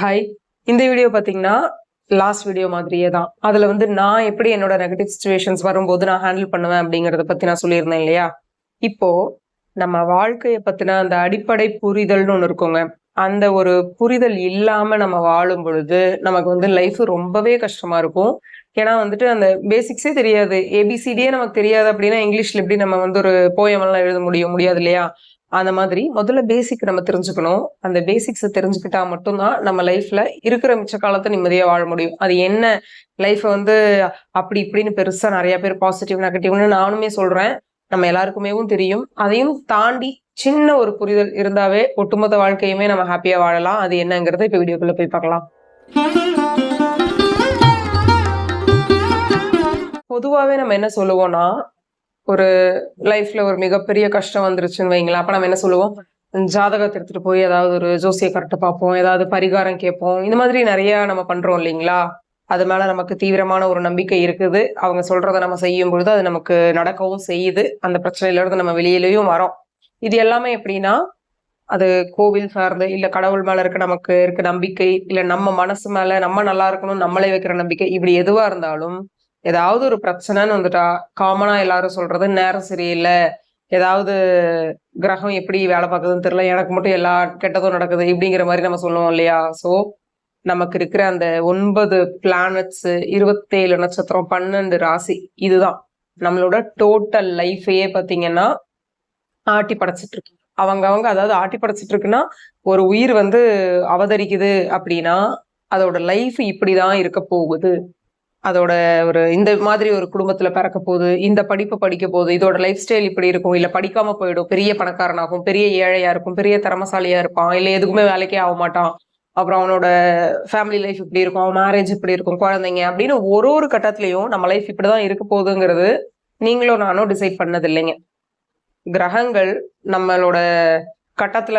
Hi இந்த video பார்த்தீங்கன்னா last video மாதிரியே தான். அதில் வந்து நான் எப்படி என்னோட நெகட்டிவ் சுச்சுவேஷன்ஸ் வரும்போது நான் ஹேண்டில் பண்ணுவேன் அப்படிங்கிறத பற்றி நான் சொல்லியிருந்தேன் இல்லையா? இப்போ நம்ம வாழ்க்கையை பற்றின அந்த அடிப்படை புரிதல்னு ஒன்று இருக்குங்க. அந்த ஒரு புரிதல் இல்லாமல் நம்ம வாழும் பொழுது நமக்கு வந்து லைஃப் ரொம்பவே கஷ்டமாக இருக்கும். ஏன்னா வந்துட்டு அந்த பேசிக்ஸே தெரியாது. ஏபிசிடியே நமக்கு தெரியாது அப்படின்னா இங்கிலீஷில் எப்படி நம்ம வந்து ஒரு போயமெல்லாம் எழுத முடியும் முடியாது இல்லையா? அந்த மாதிரி முதல்ல பேசிக் நம்ம தெரிஞ்சுக்கணும். அந்த பேசிக்ஸை தெரிஞ்சுக்கிட்டா மட்டும்தான் நம்ம லைஃப்ல இருக்கிற மிச்ச காலத்தை நிம்மதியாக வாழ முடியும். அது என்ன? லைஃப்பை வந்து அப்படி இப்படின்னு பெருசா நிறைய பேர் பாசிட்டிவ் நெகட்டிவ்னு நானுமே சொல்றேன். நம்ம எல்லாருக்குமேவும் தெரியும். அதையும் தாண்டி சின்ன ஒரு புரிதல் இருந்தாவே ஒட்டுமொத்த வாழ்க்கையுமே நம்ம ஹாப்பியா வாழலாம். அது என்னங்கிறத இப்போ வீடியோக்குள்ள போய் பார்க்கலாம். பொதுவாகவே நம்ம என்ன சொல்லுவோம்னா ஒரு லைஃப்ல ஒரு மிகப்பெரிய கஷ்டம் வந்துருச்சுன்னு வைங்களேன். அப்ப நம்ம என்ன சொல்லுவோம்? ஜாதகத்தை எடுத்துட்டு போய் ஏதாவது ஒரு ஜோசியை கரெக்டாக பார்ப்போம். ஏதாவது பரிகாரம் கேட்போம். இந்த மாதிரி நிறைய நம்ம பண்றோம் இல்லைங்களா? அது மேல நமக்கு தீவிரமான ஒரு நம்பிக்கை இருக்குது. அவங்க சொல்றதை நம்ம செய்யும் பொழுது அது நமக்கு நடக்கவும் செய்யுது. அந்த பிரச்சனையில இருந்து நம்ம வெளியிலயும் வரோம். இது எல்லாமே எப்படின்னா அது கோவில் சார்ந்து இல்ல கடவுள் மேல இருக்க நமக்கு இருக்க நம்பிக்கை இல்ல நம்ம மனசு மேல நம்ம நல்லா இருக்கணும் நம்மளே வைக்கிற நம்பிக்கை இப்படி எதுவா இருந்தாலும் ஏதாவது ஒரு பிரச்சனைன்னு வந்துட்டா காமனா எல்லாரும் சொல்றது நேரம் சரியில்லை ஏதாவது கிரகம் எப்படி வேலை பார்க்குதுன்னு தெரியல எனக்கு மட்டும் எல்லா கெட்டதும் நடக்குது இப்படிங்கிற மாதிரி நம்ம சொல்லுவோம் இல்லையா? ஸோ நமக்கு இருக்கிற அந்த ஒன்பது பிளானட்ஸ் இருபத்தேழு நட்சத்திரம் பன்னெண்டு ராசி இதுதான். நம்மளோட டோட்டல் லைஃபையே பார்த்தீங்கன்னா ஆட்டி படைச்சிட்டு இருக்கு. அவங்க அவங்க அதாவது ஆட்டி படைச்சிட்டு இருக்குன்னா ஒரு உயிர் வந்து அவதரிக்குது அப்படின்னா அதோட லைஃப் இப்படிதான் இருக்க போகுது. அதோட ஒரு இந்த மாதிரி ஒரு குடும்பத்துல பிறக்க போகுது இந்த படிப்பு படிக்க போகுது இதோட லைஃப் ஸ்டைல் இப்படி இருக்கும். இல்ல படிக்காம போயிடும். பெரிய பணக்காரனாகும் பெரிய ஏழையா இருக்கும் பெரிய திறமசாலியா இருப்பான். இல்ல எதுக்குமே வேலைக்கே ஆக மாட்டான். அப்புறம் அவனோட ஃபேமிலி லைஃப் இப்படி இருக்கும். அவன் மேரேஜ் இப்படி இருக்கும். குழந்தைங்க அப்படின்னு ஒரு ஒரு கட்டத்துலயும் நம்ம லைஃப் இப்படிதான் இருக்க போகுதுங்கிறது நீங்களும் நானும் டிசைட் பண்ணது இல்லைங்க. கிரகங்கள் நம்மளோட கட்டத்துல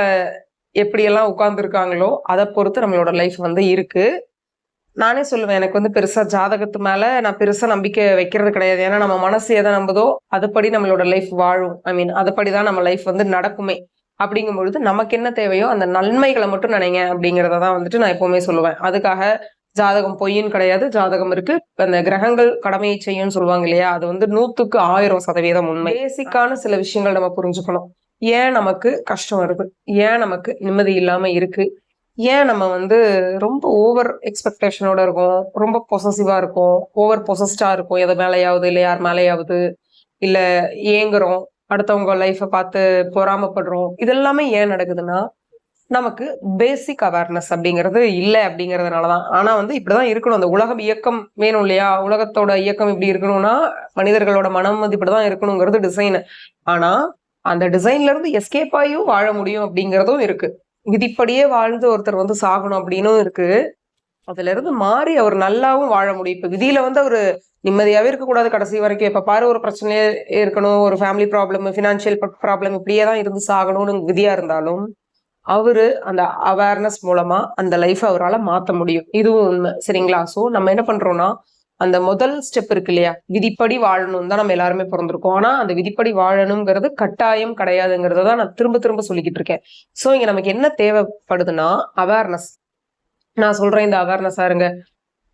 எப்படியெல்லாம் உட்கார்ந்துருக்காங்களோ அதை பொறுத்து நம்மளோட லைஃப் வந்து இருக்கு. நானே சொல்லுவேன் எனக்கு வந்து பெருசா ஜாதகத்து மேல நான் பெருசா நம்பிக்கை வைக்கிறது கிடையாது. ஏன்னா நம்ம மனசு எதை நம்புதோ அதுபடி நம்மளோட லைஃப் வாழும். ஐ மீன் அதுபடி தான் நம்ம லைஃப் வந்து நடக்குமே. அப்படிங்கும் பொழுது நமக்கு என்ன தேவையோ அந்த நன்மைகளை மட்டும் நினைங்க அப்படிங்கிறத தான் வந்துட்டு நான் எப்பவுமே சொல்லுவேன். அதுக்காக ஜாதகம் பொய்ன்னு கிடையாது. ஜாதகம் இருக்கு. அந்த கிரகங்கள் கடமையை செய்யும்னு சொல்லுவாங்க இல்லையா? அது வந்து நூத்துக்கு ஆயிரம் சதவீதம் உண்மை. பேசிக்கான சில விஷயங்கள் நம்ம புரிஞ்சுக்கணும். ஏன் நமக்கு கஷ்டம் வருது? ஏன் நமக்கு நிம்மதி இல்லாம இருக்கு? ஏன் நம்ம வந்து ரொம்ப ஓவர் எக்ஸ்பெக்டேஷனோட இருக்கோம்? ரொம்ப பொசசிவாக இருக்கும். ஓவர் பொசஸ்டாக இருக்கும். எது மேலேயாவது இல்லை யார் மேலேயாவது இல்லை ஏங்குறோம். அடுத்தவங்க லைஃப்பை பார்த்து பொறாமப்படுறோம். இதெல்லாமே ஏன் நடக்குதுன்னா நமக்கு பேசிக் அவேர்னஸ் அப்படிங்கிறது இல்லை அப்படிங்கிறதுனால தான் ஆனால் வந்து இப்படி தான் இருக்கணும். அந்த உலகம் இயக்கம் வேணும் இல்லையா? உலகத்தோட இயக்கம் இப்படி இருக்கணும்னா மனிதர்களோட மனம் வந்து இப்படி தான் இருக்கணுங்கிறது டிசைன் ஆனால் அந்த டிசைன்லேருந்து எஸ்கேப் ஆகியும் வாழ முடியும் அப்படிங்கிறதும் இருக்குது விதிப்படியே வாழ்ந்து ஒருத்தர் வந்து சாகணும் அப்படின்னும் இருக்கு. அதுல இருந்து மாறி அவர் நல்லாவும் வாழ முடியும். இப்ப விதியில வந்து அவர் நிம்மதியாவே இருக்கக்கூடாது கடைசி வரைக்கும். இப்ப பாரு ஒரு பிரச்சனையே இருக்கணும் ஒரு ஃபேமிலி ப்ராப்ளம் ஃபினான்ஷியல் ப்ராப்ளம் இப்படியே தான் இருந்து சாகணும்னு விதியா இருந்தாலும் அவரு அந்த அவேர்னஸ் மூலமா அந்த லைஃப் அவரால் மாத்த முடியும். இதுவும் உண்மை. சரிங்களா? ஸோ நம்ம என்ன பண்றோம்னா அந்த முதல் ஸ்டெப் இருக்கு இல்லையா? விதிப்படி வாழணும் தான் நம்ம எல்லாருமே பிறந்திருக்கோம். ஆனா அந்த விதிப்படி வாழணுங்கிறது கட்டாயம் கிடையாதுங்கிறத தான் நான் திரும்ப திரும்ப சொல்லிக்கிட்டு இருக்கேன். ஸோ இங்க நமக்கு என்ன தேவைப்படுதுன்னா அவேர்னஸ் நான் சொல்றேன் இந்த அவேர்னஸா இருங்க.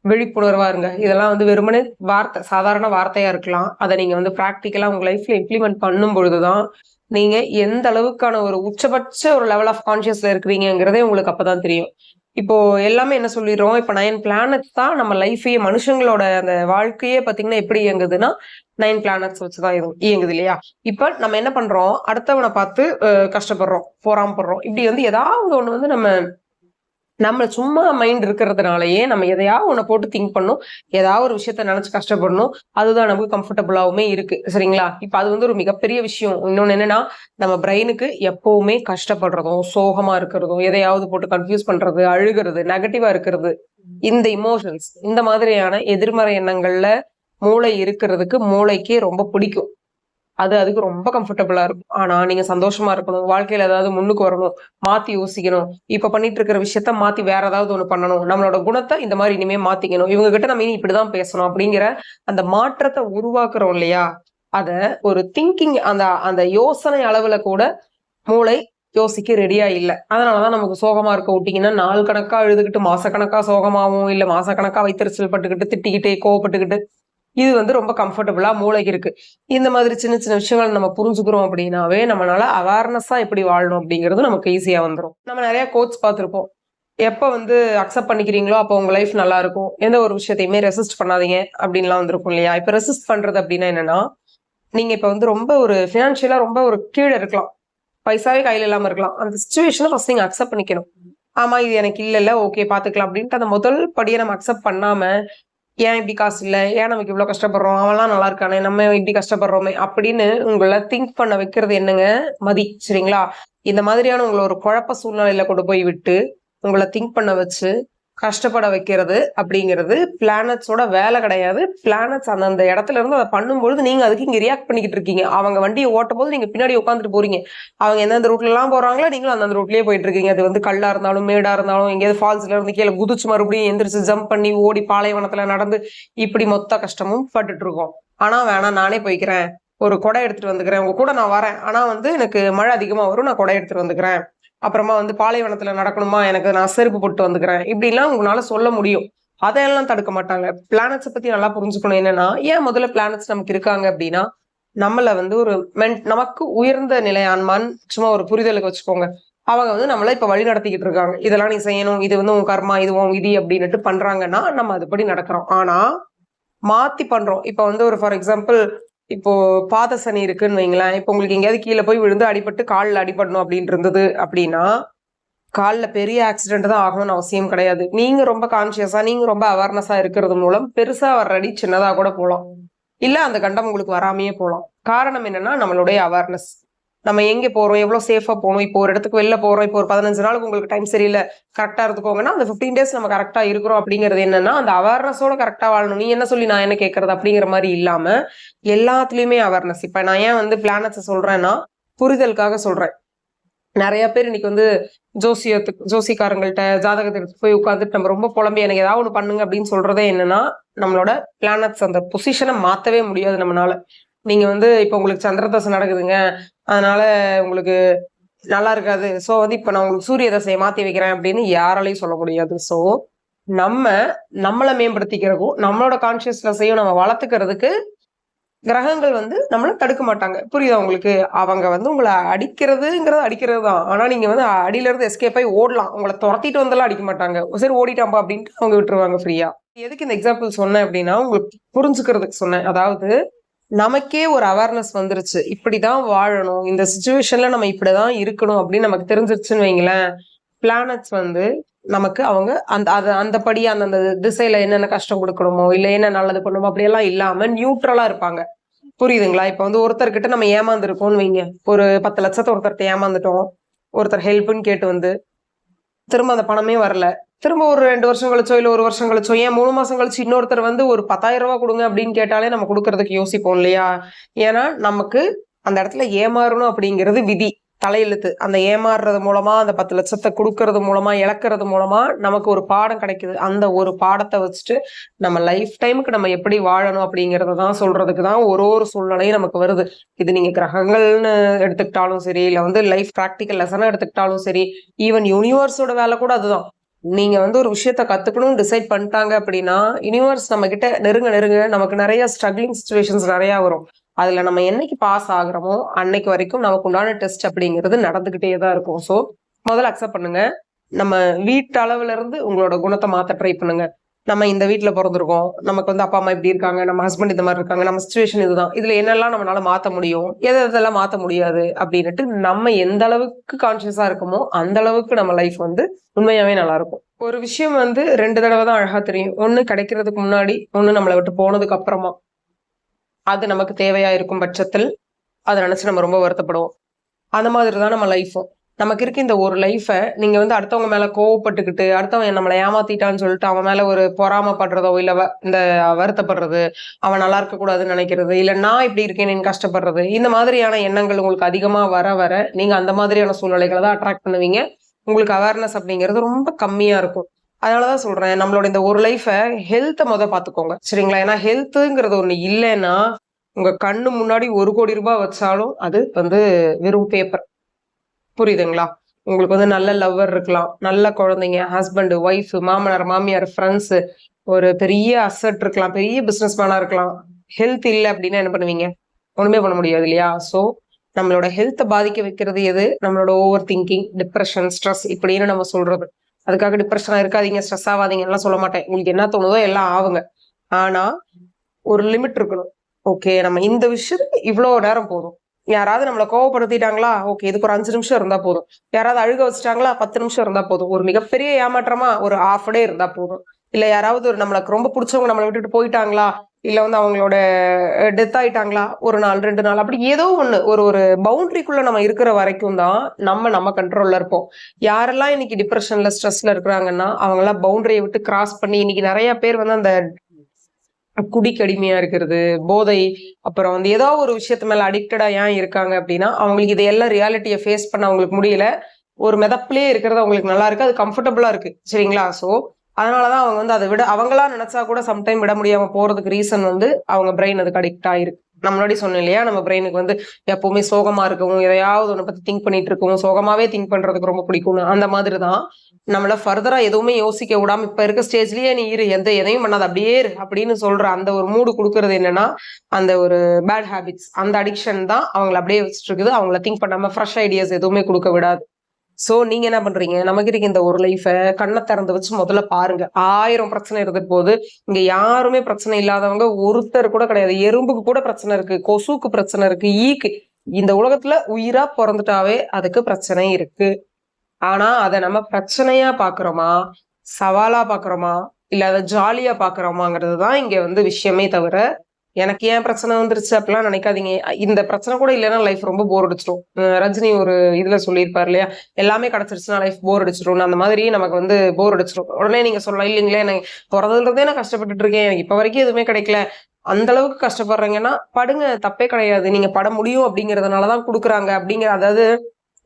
விழிப்புணர்வா இருங்க. இதெல்லாம் வந்து வெறுமனே வார்த்தை சாதாரண வார்த்தையா இருக்கலாம். அதை நீங்க வந்து ப்ராக்டிக்கலா உங்க லைஃப்ல இம்ப்ளிமெண்ட் பண்ணும் பொழுதுதான் நீங்க எந்த அளவுக்கான ஒரு உச்சபட்ச ஒரு லெவல் ஆஃப் கான்சியஸ்ல இருக்கிறீங்கிறதே உங்களுக்கு அப்பதான் தெரியும். இப்போ எல்லாமே என்ன சொல்லிடுறோம்? இப்போ நைன் பிளானட்ஸ் தான் நம்ம லைஃபையே மனுஷங்களோட அந்த வாழ்க்கையே பார்த்தீங்கன்னா எப்படி இயங்குதுன்னா நைன் பிளானட்ஸ் வச்சுதான் இது இயங்குது இல்லையா? இப்போ நம்ம என்ன பண்றோம்? அடுத்தவனை பார்த்து கஷ்டப்படுறோம் கஷ்டப்படுறோம் போறாமப்படுறோம். இப்படி வந்து ஏதாவது ஒண்ணு வந்து நம்ம நம்ம சும்மா மைண்ட் இருக்கிறதுனாலயே நம்ம எதையாவது ஒண்ணு போட்டு திங்க் பண்ணும். ஏதாவது ஒரு விஷயத்த நினைச்சு கஷ்டப்படணும். அதுதான் நமக்கு கம்ஃபர்டபுளாகவுமே இருக்கு. சரிங்களா? இப்ப அது வந்து ஒரு மிகப்பெரிய விஷயம். இன்னொன்னு என்னன்னா நம்ம பிரெயினுக்கு எப்பவுமே கஷ்டப்படுறதும் சோகமா இருக்கிறதும் எதையாவது போட்டு கன்ஃபியூஸ் பண்றது அழுகிறது நெகட்டிவா இருக்கிறது இந்த இமோஷன்ஸ் இந்த மாதிரியான எதிர்மறை எண்ணங்கள்ல மூளை இருக்கிறதுக்கு மூளைக்கே ரொம்ப பிடிக்கும். அது அதுக்கு ரொம்ப கம்ஃபர்டபுளா இருக்கும். ஆனா நீங்க சந்தோஷமா இருக்கணும். வாழ்க்கையில ஏதாவது முன்னுக்கு வரணும். மாத்தி யோசிக்கணும். இப்ப பண்ணிட்டு இருக்கிற விஷயத்த மாத்தி வேற ஏதாவது ஒண்ணு பண்ணணும். நம்மளோட குணத்தை இந்த மாதிரி இனிமே மாத்திக்கணும். இவங்க கிட்ட நம்ம இனி இப்படிதான் பேசணும் அப்படிங்கிற அந்த மாற்றத்தை உருவாக்குறோம் இல்லையா? அத ஒரு திங்கிங் அந்த அந்த யோசனை அளவுல கூட மூளை யோசிக்க ரெடியா இல்ல. அதனாலதான் நமக்கு சோகமா இருக்க விட்டீங்கன்னா நாள் கணக்கா எழுதுகிட்டு மாசக்கணக்கா சோகமாவும் இல்ல மாசக்கணக்கா வைத்தறிச்சல் பட்டுக்கிட்டு திட்டிக்கிட்டு கோவப்பட்டுக்கிட்டு இது வந்து ரொம்ப கம்ஃபர்டபுளா மூளைக்கு இருக்கு. இந்த மாதிரி சின்ன சின்ன விஷயங்கள் நம்ம புரிஞ்சுக்கிறோம் அப்படின்னாவே நம்மளால அவேர்னஸாக எப்படி வாழணும் அப்படிங்கிறது நமக்கு ஈஸியா வந்துடும் நம்ம நிறைய கோட்ஸ் பார்த்துருப்போம். எப்ப வந்து அக்செப்ட் பண்ணிக்கிறீங்களோ அப்போ உங்க லைஃப் நல்லா இருக்கும். எந்த ஒரு விஷயத்தையுமே ரெசிஸ்ட் பண்ணாதீங்க அப்படின்லாம் வந்திருக்கும் இல்லையா? இப்ப ரெசிஸ்ட் பண்றது அப்படின்னா என்னன்னா நீங்க இப்ப வந்து ரொம்ப ஒரு ஃபினான்ஷியலா ரொம்ப ஒரு கீழே இருக்கலாம். பைசாவே கையில இல்லாம இருக்கலாம். அந்த சுச்சுவேஷனை ஃபஸ்ட் நீங்கள் அக்செப்ட் பண்ணிக்கணும். ஆமா இது எனக்கு இல்லை இல்லை ஓகே பாத்துக்கலாம் அப்படின்ட்டு அந்த முதல் படியை நம்ம அக்செப்ட் பண்ணாம ஏன் இப்படி காசு இல்லை? ஏன் நமக்கு இவ்வளோ கஷ்டப்படுறோம்? அவன்லாம் நல்லா இருக்கானே நம்ம இப்படி கஷ்டப்படுறோமே அப்படின்னு உங்களை திங்க் பண்ண வைக்கிறது என்னங்க? மதி சரிங்களா? இந்த மாதிரியான உங்களை ஒரு குழப்ப சூழ்நிலையில கொண்டு போய் விட்டு உங்களை திங்க் பண்ண வச்சு கஷ்டப்பட வைக்கிறது அப்படிங்கிறது பிளானட்ஸோட வேலை கிடையாது. பிளானட்ஸ் அந்தந்த இடத்துல இருந்து அதை பண்ணும்பொழுது நீங்கள் அதுக்கு இங்கே ரியாக்ட் பண்ணிக்கிட்டு இருக்கீங்க. அவங்க வண்டியை ஓட்டும் போது நீங்கள் பின்னாடி உட்காந்துட்டு போறீங்க. அவங்க எந்தெந்த ரூட்லலாம் போகிறாங்களோ நீங்களும் அந்தந்த ரூட்லேயே போயிட்டு இருக்கீங்க. அது வந்து கல்லாக இருந்தாலும் மேடாக இருந்தாலும் எங்கேயாவது ஃபால்ஸில் இருந்து கீழே குதிச்சு மறுபடியும் எந்திரிச்சு ஜம்ப் பண்ணி ஓடி பாலைவனத்தில் நடந்து இப்படி மொத்த கஷ்டமும் பட்டுட்டு இருக்கோம். ஆனால் வேணாம் நானே போய்க்கிறேன். ஒரு கொடை எடுத்துகிட்டு வந்துக்கிறேன். உங்கள் கூட நான் வரேன். ஆனால் வந்து எனக்கு மழை அதிகமாக வரும். நான் கொடை எடுத்துகிட்டு வந்துக்கிறேன். அப்புறமா வந்து பாலைவனத்தில் நடக்கணுமா? எனக்கு நான் செருப்பு போட்டு வந்துக்கிறேன். இப்படிலாம் உங்களால சொல்ல முடியும். அதையெல்லாம் தடுக்க மாட்டாங்க. பிளானட்ஸை பற்றி நல்லா புரிஞ்சுக்கணும். என்னன்னா ஏன் முதல்ல பிளானட்ஸ் நமக்கு இருக்காங்க அப்படின்னா நம்மளை வந்து ஒரு மென் நமக்கு உயர்ந்த நிலை சும்மா ஒரு புரிதலுக்கு வச்சுக்கோங்க. அவங்க வந்து நம்மளை இப்போ வழி நடத்திக்கிட்டு இருக்காங்க. இதெல்லாம் நீ செய்யணும் இது வந்து உன் கர்மா இது உன் விதி அப்படின்னுட்டு பண்றாங்கன்னா நம்ம அதுபடி நடக்கிறோம். ஆனால் மாற்றி பண்ணுறோம் இப்போ வந்து ஒரு ஃபார் எக்ஸாம்பிள் இப்போ பாத சனி இருக்குன்னு வைங்களேன். இப்போ உங்களுக்கு எங்கேயாவது கீழே போய் விழுந்து அடிபட்டு காலில் அடிபடணும் அப்படின்னு இருந்தது அப்படின்னா காலில் பெரிய ஆக்சிடென்ட் தான் ஆகணும்னு அவசியம் கிடையாது. நீங்கள் ரொம்ப கான்சியஸாக நீங்கள் ரொம்ப அவேர்னஸாக இருக்கிறது மூலம் பெருசாக வர்ற அடி சின்னதாக கூட போகலாம். இல்லை அந்த கண்டம் உங்களுக்கு வராமையே போகலாம். காரணம் என்னன்னா நம்மளுடைய அவேர்னஸ் நம்ம எங்கே போகிறோம் எவ்வளோ சேஃபாக போகணும்? இப்போ ஒரு இடத்துக்கு வெளில போகிறோம் இப்போ ஒரு பதினஞ்சு நாளுக்கு உங்களுக்கு டைம் சரியில்லை. கரெக்டாக இருந்துக்கோங்கன்னா அந்த ஃபிஃப்டீன் டேஸ் நம்ம கரெக்டாக இருக்கிறோம் அப்படிங்கிறது என்னன்னா அந்த அவேர்னஸோட கரெக்டாக வாழணும். நீ என்ன சொல்லி நான் என்ன கேட்கறது அப்படிங்கிற மாதிரி இல்லாமல் எல்லாத்துலேயுமே அவேர்னஸ் இப்போ நான் ஏன் வந்து பிளானட்ஸை சொல்கிறேன்னா புரிதலுக்காக சொல்கிறேன் நிறைய பேர் இன்னைக்கு வந்து ஜோசியத்துக்கு ஜோசிக்காரங்கள்ட்ட ஜாதகத்தை எடுத்து போய் உட்காந்துட்டு நம்ம ரொம்ப புலம்பி எனக்கு ஏதாவது ஒன்று பண்ணுங்க அப்படின்னு சொல்றதே என்னன்னா நம்மளோட பிளானட்ஸ் அந்த பொசிஷனை மாற்றவே முடியாது நம்மளால நீங்க வந்து இப்போ உங்களுக்கு சந்திர தசை நடக்குதுங்க. அதனால உங்களுக்கு நல்லா இருக்காது. ஸோ வந்து இப்போ நான் உங்களுக்கு சூரிய தசையை மாற்றி வைக்கிறேன் அப்படின்னு யாராலையும் சொல்ல முடியாது. ஸோ நம்ம நம்மளை மேம்படுத்திக்கிறதுக்கும் நம்மளோட கான்சியஸ்னஸையும் நம்ம வளர்த்துக்கிறதுக்கு கிரகங்கள் வந்து நம்மளை தடுக்க மாட்டாங்க. புரியுதா உங்களுக்கு? அவங்க வந்து உங்களை அடிக்கிறதுங்கிறது அடிக்கிறது தான். ஆனால் நீங்கள் வந்து அடியிலேருந்து எஸ்கேப் ஆகி ஓடலாம். உங்களை துரத்திட்டு வந்தாலும் அடிக்க மாட்டாங்க. சரி ஓடிட்டாம்பா அப்படின்ட்டு அவங்க விட்டுருவாங்க ஃப்ரீயாக எதுக்கு இந்த எக்ஸாம்பிள் சொன்னேன் அப்படின்னா உங்களுக்கு புரிஞ்சுக்கிறதுக்கு சொன்னேன். அதாவது நமக்கே ஒரு அவேர்னஸ் வந்துருச்சு. இப்படிதான் வாழணும். இந்த சுச்சுவேஷன்ல நம்ம இப்படிதான் இருக்கணும் அப்படின்னு நமக்கு தெரிஞ்சிருச்சுன்னு வைங்களேன். பிளானட்ஸ் வந்து நமக்கு அவங்க அந்த அது அந்தபடி அந்தந்த திசையில என்னென்ன கஷ்டம் கொடுக்கணுமோ இல்ல என்ன நல்லது பண்ணணுமோ அப்படியெல்லாம் இல்லாம நியூட்ரலா இருப்பாங்க. புரியுதுங்களா? இப்ப வந்து ஒருத்தர்கிட்ட நம்ம ஏமாந்துருக்கோம்னு வைங்க. ஒரு பத்து லட்சத்தை ஒருத்தர்கிட்ட ஏமாந்துட்டோம். ஒருத்தர் ஹெல்ப்னு கேட்டு வந்து திரும்ப அந்த பணமே வரல. திரும்ப ஒரு ரெண்டு வருஷம் கழிச்சோ இல்லை ஒரு வருஷம் கழிச்சோ ஏன் மூணு மாசம் கழிச்சு இன்னொருத்தர் வந்து ஒரு பத்தாயிரம் ரூபா கொடுங்க அப்படின்னு கேட்டாலே நம்ம கொடுக்கறதுக்கு யோசிப்போம் இல்லையா? ஏன்னா நமக்கு அந்த இடத்துல ஏமாறணும் அப்படிங்கிறது விதி தலையெழுத்து அந்த ஏமாறுறது மூலமா அந்த பத்து லட்சத்தை கொடுக்கறது மூலமா இழக்கிறது மூலமா நமக்கு ஒரு பாடம் கிடைக்குது. அந்த ஒரு பாடத்தை வச்சுட்டு நம்ம லைஃப் டைமுக்கு நம்ம எப்படி வாழணும் அப்படிங்கறத தான் சொல்றதுக்கு தான் ஒரு ஒரு சூழ்நிலையும் நமக்கு வருது. இது நீங்க கிரகங்கள்னு எடுத்துக்கிட்டாலும் சரி இல்லை வந்து லைஃப் ப்ராக்டிக்கல் லெசனாக எடுத்துக்கிட்டாலும் சரி ஈவன் யூனிவர்ஸோட வேலை கூட அதுதான். நீங்க வந்து ஒரு விஷயத்த கத்துக்கணும்னு டிசைட் பண்ணிட்டாங்க அப்படின்னா யூனிவர்ஸ் நம்ம கிட்ட நெருங்க நெருங்க நமக்கு நிறைய ஸ்ட்ரகிளிங் சுச்சுவேஷன்ஸ் நிறைய வரும். அதுல நம்ம என்னைக்கு பாஸ் ஆகுறோமோ அன்னைக்கு வரைக்கும் நமக்கு உண்டான டெஸ்ட் அப்படிங்கிறது நடந்துகிட்டே தான் இருக்கும். ஸோ முதல்ல அக்செப்ட் பண்ணுங்க. நம்ம வீட்டு அளவுல இருந்து உங்களோட குணத்தை மாத்த ட்ரை பண்ணுங்க. நம்ம இந்த வீட்டில் பிறந்திருக்கோம். நமக்கு வந்து அப்பா அம்மா இப்படி இருக்காங்க நம்ம ஹஸ்பண்ட் இந்த மாதிரி இருக்காங்க நம்ம சுச்சுவேஷன் இதுதான். இதில் என்னெல்லாம் நம்மளால மாற்ற முடியும்? எதை எதெல்லாம் மாற்ற முடியாது? அப்படின்ட்டு நம்ம எந்த அளவுக்கு கான்சியஸாக இருக்கோமோ அந்த அளவுக்கு நம்ம லைஃப் வந்து உண்மையாகவே நல்லாயிருக்கும் ஒரு விஷயம் வந்து ரெண்டு தடவை தான் அழகாக தெரியும். ஒன்று கிடைக்கிறதுக்கு முன்னாடி ஒன்று நம்மளை விட்டு போனதுக்கு அப்புறமா. அது நமக்கு தேவையாக இருக்கும் பட்சத்தில் அதை நினச்சி நம்ம ரொம்ப வருத்தப்படுவோம். அந்த மாதிரி தான் நம்ம லைஃப்பும் நமக்கு இருக்க இந்த ஒரு லைஃபை நீங்கள் வந்து அடுத்தவங்க மேலே கோவப்பட்டுக்கிட்டு அடுத்தவன் நம்மளை ஏமாத்திட்டான்னு சொல்லிட்டு அவன் மேலே ஒரு பொறாமப்படுறதோ இல்லை வ- இந்த வருத்தப்படுறது அவன் நல்லா இருக்கக்கூடாதுன்னு நினைக்கிறது இல்லை நான் இப்படி இருக்கேன்னு கஷ்டப்படுறது இந்த மாதிரியான எண்ணங்கள் உங்களுக்கு அதிகமாக வர வர நீங்கள் அந்த மாதிரியான சூழ்நிலைகளை தான் அட்ராக்ட் பண்ணுவீங்க. உங்களுக்கு அவேர்னஸ் அப்படிங்கிறது ரொம்ப கம்மியாக இருக்கும். அதனாலதான் சொல்கிறேன் நம்மளோட இந்த ஒரு லைஃபை ஹெல்த்தை மொதல் பார்த்துக்கோங்க. சரிங்களா? ஏன்னா ஹெல்த்துங்கிறது ஒன்று இல்லைன்னா உங்கள் கண்ணு முன்னாடி ஒரு கோடி ரூபாய் வச்சாலும் அது வந்து வெறும் பேப்பர் புரியுதுங்களா? உங்களுக்கு வந்து நல்ல லவ்வர் இருக்கலாம். நல்ல குழந்தைங்க ஹஸ்பண்டு ஒய்ஃப் மாமனார் மாமியார் ஃப்ரெண்ட்ஸ் ஒரு பெரிய அசட் இருக்கலாம். பெரிய பிஸ்னஸ் மேனா இருக்கலாம். ஹெல்த் இல்லை அப்படின்னா என்ன பண்ணுவீங்க? ஒண்ணுமே பண்ண முடியாது இல்லையா? ஸோ நம்மளோட ஹெல்த்தை பாதிக்க வைக்கிறது எது? நம்மளோட ஓவர் திங்கிங் டிப்ரெஷன் ஸ்ட்ரெஸ் இப்படின்னு நம்ம சொல்றது. அதுக்காக டிப்ரெஷனா இருக்காதீங்க ஸ்ட்ரெஸ் ஆகாதீங்கலாம் சொல்ல மாட்டேன். உங்களுக்கு என்ன தோணுதோ எல்லாம் ஆகுங்க. ஆனா ஒரு லிமிட் இருக்கணும். ஓகே நம்ம இந்த விஷயத்துக்கு இவ்வளோ நேரம் போதும். யாராவது நம்மளை கோவப்படுத்திட்டாங்களா? ஓகே இதுக்கு ஒரு அஞ்சு நிமிஷம் இருந்தா போதும். யாராவது அழுக வச்சுட்டாங்களா? பத்து நிமிஷம் இருந்தா போதும். ஒரு மிகப்பெரிய ஏமாற்றமா ஒரு ஆஃப் டே இருந்தா போதும். இல்ல யாராவது ஒரு நம்மளுக்கு ரொம்ப பிடிச்சவங்க நம்மளை விட்டுட்டு போயிட்டாங்களா? இல்ல வந்து அவங்களோட டெத் ஆயிட்டாங்களா? ஒரு நாள் ரெண்டு நாள் அப்படி ஏதோ ஒண்ணு. ஒரு ஒரு பவுண்டரிக்குள்ள நம்ம இருக்கிற வரைக்கும் தான் நம்ம நம்ம கண்ட்ரோல்ல இருப்போம். யாரெல்லாம் இன்னைக்கு டிப்ரெஷன்ல ஸ்ட்ரெஸ்ல இருக்கிறாங்கன்னா அவங்க எல்லாம் பவுண்டரியை விட்டு கிராஸ் பண்ணி இன்னைக்கு நிறைய பேர் வந்து அந்த குடிக்கு அடிமையா இருக்கிறது போதை அப்புறம் வந்து ஏதோ ஒரு விஷயத்து மேல அடிக்டடா ஏன் இருக்காங்க அப்படின்னா அவங்களுக்கு இதையெல்லாம் ரியாலிட்டியை ஃபேஸ் பண்ண அவங்களுக்கு முடியல. ஒரு மெதப்பிலே இருக்கிறது அவங்களுக்கு நல்லா இருக்கு அது கம்ஃபர்டபுளா இருக்கு சரிங்களா? ஸோ அதனாலதான் அவங்க வந்து அதை விட அவங்களா நினைச்சா கூட சம்டைம் விட முடியாம போறதுக்கு ரீசன் வந்து அவங்க பிரெயின் அதுக்கு அடிக்ட் ஆயிருக்கு. நம்ம முன்னாடி சொன்னோம் இல்லையா? நம்ம பிரெயினுக்கு வந்து எப்பவுமே சோகமா இருக்கவும் எதையாவது ஒன்று பத்தி திங்க் பண்ணிட்டு இருக்கவும் சோகமாவே திங்க் பண்றதுக்கு ரொம்ப பிடிக்கும்னு அந்த மாதிரி தான் நம்மள ஃபர்தரா எதுவுமே யோசிக்க விடாம இப்ப இருக்க ஸ்டேஜ்லயே நீ இரு எந்த எதையும் பண்ணாத அப்படியே இரு அப்படின்னு சொல்ற அந்த ஒரு மூடு கொடுக்கறது என்னன்னா அந்த ஒரு பேட் ஹேபிட்ஸ் அந்த அடிக்ஷன் தான் அவங்கள அப்படியே வச்சுட்டு இருக்குது. அவங்கள திங்க் பண்ணாம ஃப்ரெஷ் ஐடியாஸ் எதுவுமே கொடுக்க விடாது. ஸோ நீங்கள் என்ன பண்ணுறீங்க நமக்கு இருக்க இந்த ஒரு லைஃபை கண்ணை திறந்து வச்சு முதல்ல பாருங்க. ஆயிரம் பிரச்சனை இருக்கிற போது இங்கே யாருமே பிரச்சனை இல்லாதவங்க ஒருத்தர் கூட கிடையாது. எறும்புக்கு கூட பிரச்சனை இருக்கு. கொசுக்கு பிரச்சனை இருக்கு. ஈக்கு. இந்த உலகத்துல உயிரா பிறந்துட்டாவே அதுக்கு பிரச்சனை இருக்கு. ஆனா அதை நம்ம பிரச்சனையா பாக்குறோமா? சவாலா பாக்குறோமா? இல்ல அதை ஜாலியா பாக்குறோமாங்கிறது தான் இங்க வந்து விஷயமே தவிர எனக்கு ஏன் பிரச்சனை வந்துருச்சு அப்படிலாம் நினைக்காதீங்க. இந்த பிரச்சனை கூட இல்லைன்னா லைஃப் ரொம்ப போர் அடிச்சிடும். ரஜினி ஒரு இதுல சொல்லியிருப்பார் இல்லையா? எல்லாமே கிடைச்சிருச்சுன்னா லைஃப் போர் அடிச்சிடும். அந்த மாதிரி நமக்கு வந்து போர் அடிச்சிடும். உடனே நீங்க சொல்லலாம் இல்லைங்களே எனக்கு பிறந்ததுல இருந்தே நான் கஷ்டப்பட்டுட்டு இருக்கேன். எனக்கு இப்ப வரைக்கும் எதுவுமே கிடைக்கல. அந்த அளவுக்கு கஷ்டப்படுறீங்கன்னா படுங்க. தப்பே கிடையாது. நீங்க பட முடியும் அப்படிங்கறதுனாலதான் கொடுக்குறாங்க அப்படிங்கிற அதாவது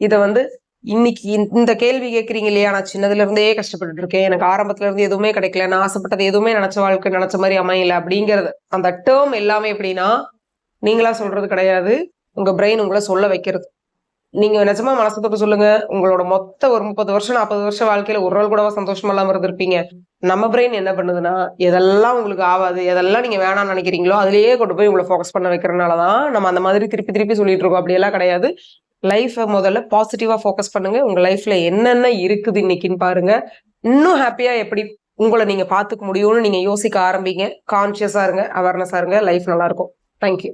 இதை வந்து இன்னைக்கு இந்த- கேள்வி கேட்குறீங்க இல்லையா? நான் சின்னதுல இருந்தே கஷ்டப்பட்டு இருக்கேன். எனக்கு ஆரம்பத்துல இருந்து எதுவுமே கிடைக்கல. நான் ஆசைப்பட்டது எதுவுமே நினைச்ச வாழ்க்கை நினைச்ச மாதிரி அமையல அப்படிங்கிறது. அந்த டேர்ம் எல்லாமே எப்படின்னா நீங்களா சொல்றது கிடையாது. உங்க பிரெயின் உங்களை சொல்ல வைக்கிறது. நீங்க நிஜமா மனசு தொட்டு சொல்லுங்க. உங்களோட மொத்த ஒரு முப்பது வருஷம் நாற்பது வருஷம் வாழ்க்கையில ஒரு நாள் கூடவா சந்தோஷமா இல்லாம இருந்திருப்பீங்க. நம்ம பிரெயின் என்ன பண்ணுதுன்னா எதெல்லாம் உங்களுக்கு ஆகாது எதெல்லாம் நீங்க வேணாம்னு நினைக்கிறீங்களோ அதுலயே கொண்டு போய் உங்களை ஃபோக்கஸ் பண்ண வைக்கிறனாலதான் நம்ம அந்த மாதிரி திருப்பி திருப்பி சொல்லிட்டு இருக்கோம். அப்படியெல்லாம் கிடையாது. லைஃப்பை முதல்ல பாசிட்டிவாக ஃபோக்கஸ் பண்ணுங்க. உங்க லைஃப்ல என்னென்ன இருக்குது இன்னைக்குன்னு பாருங்க. இன்னும் ஹாப்பியா எப்படி உங்களை நீங்க பாத்துக்க முடியும்னு நீங்க யோசிக்க ஆரம்பிங்க. கான்ஷியஸாக இருங்க அவேர்னஸாக இருங்க. லைஃப் நல்லா இருக்கும். தேங்க்யூ